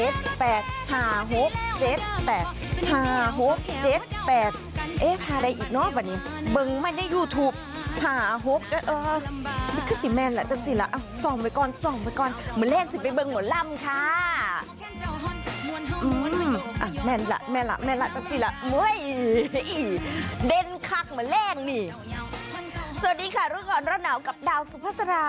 เจ็ดแปดห้าหกเจ็ดแปดห้าหกเจ็ดแปดเอ๊ะทาได้อีกเนาะบัดนี้ เบิ่งไม่ได้ YouTube ห้าหกจะเออมันคือสิแมนแหละจังสิละอะส่องไปก่อนส่องไปก่อนเหมือนแรกสิไปเบิ่งหมอลำค่ะอืมอะแม่นละแม่นละแม่นละจังสิละมื่อยเด่นคักเหมือนแรกนี่ สวัสดีค่ะรู้ก่อนร้อนหนาวกับดาวสุภาษรา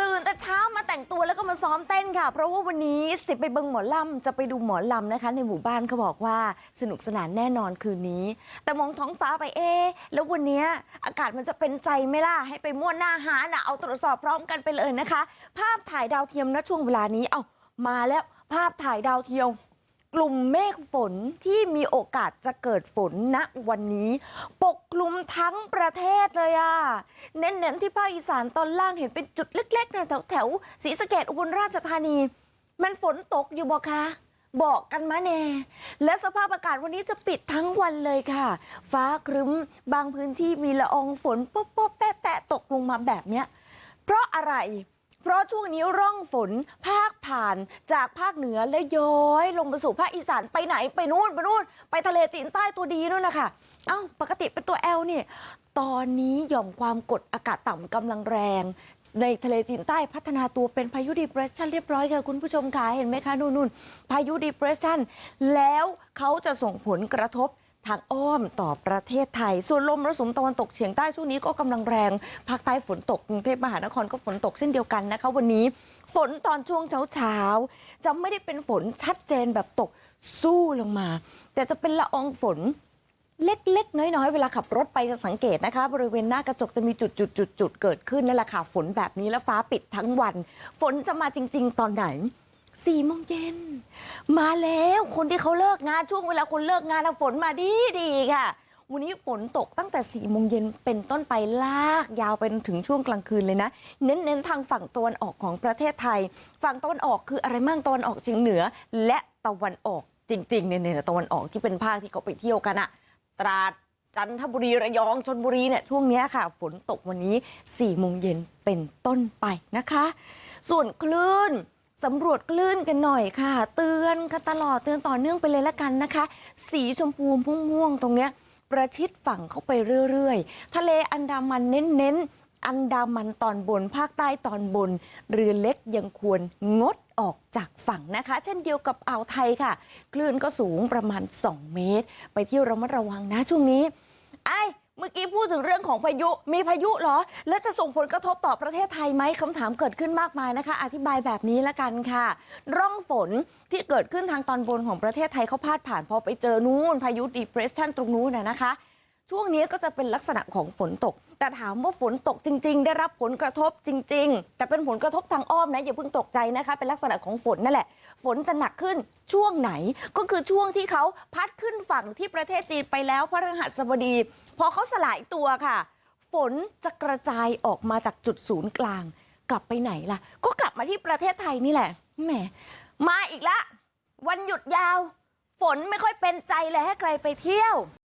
ตื่นแต่เช้ามาแต่งตัวแล้วก็มาซ้อมเต้นค่ะ เพราะว่าวันนี้สิไปเบิงหมอลำจะไปดูหมอลำนะคะ ในหมู่บ้านเขาบอกว่าสนุกสนานแน่นอนคืนนี้ แต่มองท้องฟ้าไปเอ๊แล้ววันนี้อากาศมันจะเป็นใจไหมล่ะให้ไปม่วนหน้าหานะเอาตรวจสอบพร้อมกันไปเลยนะคะ ภาพถ่ายดาวเทียมณช่วงเวลานี้เอามาแล้วภาพถ่ายดาวเทียม กลุ่มเมฆฝนที่มีโอกาสจะเกิดฝนณวันนี้ปกคลุมทั้งประเทศเลยอะเน้นๆที่ภาคอีสานตอนล่างเห็นเป็นจุดเล็กๆนะแถวแถวๆศรีสะเกดอุบลราชธานีมันฝนตกอยู่บ่คะบอกกันมาแน่และสภาพอากาศวันนี้จะปิดทั้งวันเลยค่ะ ฟ้าครึ้มบางพื้นที่มีละอองฝนป๊บๆแปะๆตกลงมาแบบเนี้ยเพราะอะไร เพราะช่วงนี้ร่องฝนภาคผ่านจากภาคเหนือและย้อยลงมาสู่ภาคอีสานไปไหนไปนู่นไปนู่นไปทะเลจีนใต้ตัวดีนู่นนะคะเอ้าปกติเป็นตัวแอลเนี่ยตอนนี้หย่อมความกดอากาศต่ำกำลังแรง ในทะเลจีนใต้พัฒนาตัวเป็นพายุดีเพรสชันเรียบร้อยค่ะคุณผู้ชมค่ะเห็นไหมคะนู่นนู่นพายุดีเพรสชันแล้วเขาจะส่งผลกระทบ ทางอ้อมต่อประเทศไทย ส่วนลมมรสุมตะวันตกเฉียงใต้ช่วงนี้ก็กำลังแรงภาคใต้ฝนตกกรุงเทพมหานครก็ฝนตกเช่นเดียวกันนะคะ วันนี้ฝนตอนช่วงเช้าเช้าจะไม่ได้เป็นฝนชัดเจนแบบตกสู้ลงมา แต่จะเป็นละอองฝนเล็กๆ น้อยๆ เวลาขับรถไปจะสังเกตนะคะ บริเวณหน้ากระจกจะมีจุดจุดจุดๆๆๆเกิดขึ้นนั่นแหละค่ะฝนแบบนี้แล้วฟ้าปิดทั้งวัน ฝนจะมาจริง ๆ ตอนไหน สี่โมงเย็นมาแล้วคนที่เขาเลิกงานช่วงเวลาคนเลิกงานฝนมาดีดีค่ะ วันนี้ฝนตกตั้งแต่4ี่โมงเย็นเป็นต้นไปลากยาวไปถึงช่วงกลางคืนเลยนะ เน้นๆทางฝั่งตะวันออกของประเทศไทย ฝั่งตะวันออกคืออะไรมั่งตะวันออกเฉียงเหนือ และตะวันออกจริงๆเนี่ยเนี่ยตะวันออกที่เป็นภาคที่เขาไปเที่ยวกันอะตราดจันทบุรีระยองชนบุรีเนี่ยช่วงนี้ค่ะ ฝนตกวันนี้4ี่โมงเย็นเป็นต้นไปนะคะ ส่วนคลื่น สำรวจคลื่นกันหน่อยค่ะ เตือนกันตลอดเตือนต่อเนื่องไปเลยละกันนะคะ สีชมพูม่วงๆตรงเนี้ยประชิดฝั่งเข้าไปเรื่อยๆ ทะเลอันดามันเน้นๆ อันดามันตอนบน ภาคใต้ตอนบน เรือเล็กยังควรงดออกจากฝั่งนะคะ เช่นเดียวกับอ่าวไทยค่ะ คลื่นก็สูงประมาณ 2 เมตร ไปเที่ยวระมัดระวังนะช่วงนี้ ไอ มื่อกี้พูดถึงเรื่องของพายุมีพายุเหรอแล้วจะส่งผลกระทบต่อประเทศไทยไหมคำถามเกิดขึ้นมากมายนะคะอธิบายแบบนี้ละกันค่ะร่องฝนที่เกิดขึ้นทางตอนบนของประเทศไทยเขาพาดผ่านพอไปเจอนู่นพายุดีเพรสชันตรงนู้นนะนะคะช่วงนี้ก็จะเป็นลักษณะของฝนตก แต่ถามว่าฝนตกจริงๆได้รับผลกระทบจริงๆแต่เป็นผลกระทบทางอ้อมนะอย่าเพิ่งตกใจนะคะเป็นลักษณะของฝนนั่นแหละฝนจะหนักขึ้นช่วงไหนก็คือช่วงที่เขาพัดขึ้นฝั่งที่ประเทศจีนไปแล้วพระฤหัสบดีพอเขาสลายตัวค่ะ ฝนจะกระจายออกมาจากจุดศูนย์กลาง กลับไปไหนล่ะ ก็กลับมาที่ประเทศไทยนี่แหละแหมมาอีกละวันหยุดยาว ฝนไม่ค่อยเป็นใจเลยให้ใครไปเที่ยว